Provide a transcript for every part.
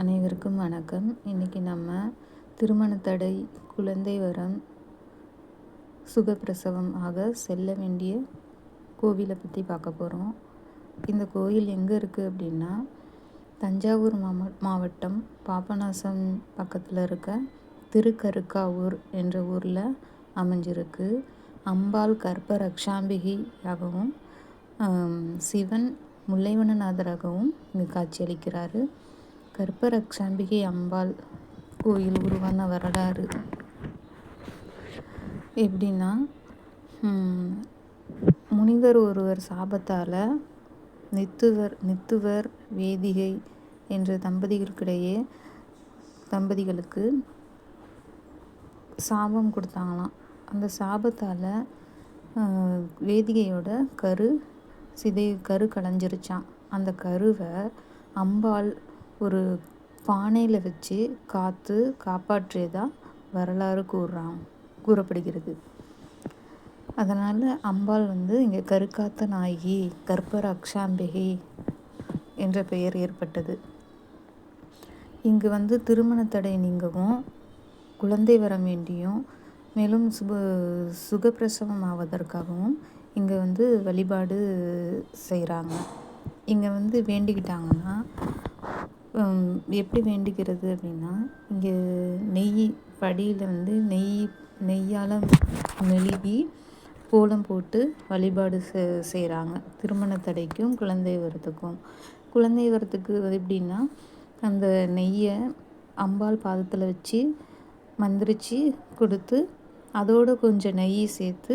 அனைவருக்கும் வணக்கம். இன்றைக்கி நம்ம திருமணத்தடை குழந்தை வரம் சுகப்பிரசவம் ஆக செல்ல வேண்டிய கோவிலை பற்றி பார்க்க போகிறோம் இந்த கோயில் எங்கே இருக்குது அப்படின்னா தஞ்சாவூர் மாவ மாவட்டம் பாபநாசம் பக்கத்தில் இருக்க திருக்கருக்காவூர் என்ற ஊரில் அமைஞ்சிருக்கு. அம்பாள் கர்ப்ப ரக்ஷாம்பிகையாகவும் சிவன் முல்லைவனநாதராகவும் இங்கு காட்சியளிக்கிறாரு. கற்பரக்ஷாம்பிகை அம்பாள் கோயில் உருவான வரலாறு. எப்படின்னா முனிவர் ஒருவர் சாபத்தால் நித்துவர் நித்துவர் வேதிகை என்ற தம்பதிகளுக்கிடையே தம்பதிகளுக்கு சாபம் கொடுத்தாங்களாம். அந்த சாபத்தால் வேதிகையோட கரு சிதை கரு கலைஞ்சிருச்சான் அந்த கருவை அம்பாள் ஒரு பானையில் வச்சு காத்து காப்பாற்றியதாக வரலாறு கூறுறான் கூறப்படுகிறது. அதனால் அம்பாள் வந்து இங்கே கருக்காத்த நாயகி கற்பர அக்ஷாம்பிகை என்ற பெயர் ஏற்பட்டது. இங்கு வந்து திருமண தடை நீங்கவும் குழந்தை வர வேண்டியும் மேலும் சுப சுகப்பிரசவம் ஆவதற்காகவும் இங்கே வந்து வழிபாடு செய்கிறாங்க இங்கே வந்து வேண்டிக்கிட்டாங்கன்னா எப்படி வேண்டிக்கிறது அப்படின்னா இங்கே நெய் படியில் வந்து நெய் நெய்யால் மெழுகி கோலம் போட்டு வழிபாடு செ செய்கிறாங்க திருமண தடைக்கும் குழந்தை வரத்துக்கும் குழந்தை வரத்துக்கு எப்படின்னா அந்த நெய்யை அம்பாள் பாதத்தில் வச்சு மந்திரிச்சு கொடுத்து அதோடு கொஞ்சம் நெய் சேர்த்து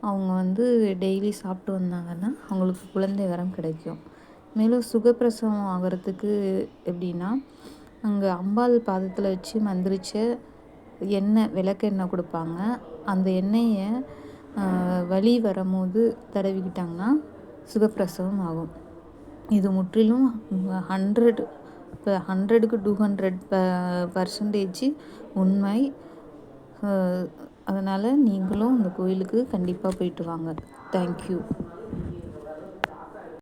அவங்க வந்து டெய்லி சாப்பிட்டு வந்தாங்கன்னா அவங்களுக்கு குழந்தை வரம் கிடைக்கும். மேலும் சுகப்பிரசவம் ஆகிறதுக்கு எப்படின்னா அங்கே அம்பாள் பாதத்தில் வச்சு மந்திரிச்ச எண்ணெய் விளக்கெண்ணெய் கொடுப்பாங்க. அந்த எண்ணெயை வலி வரும்போது தடவிக்கிட்டாங்கன்னா சுகப்பிரசவம் ஆகும். இது முற்றிலும் ஹண்ட்ரட் இப்போ ஹண்ட்ரடுக்கு டூ ஹண்ட்ரட் ப பர்சன்டேஜ் உண்மை. அதனால் நீங்களும் இந்த கோயிலுக்கு கண்டிப்பாக போயிட்டு வாங்க. தேங்க்யூ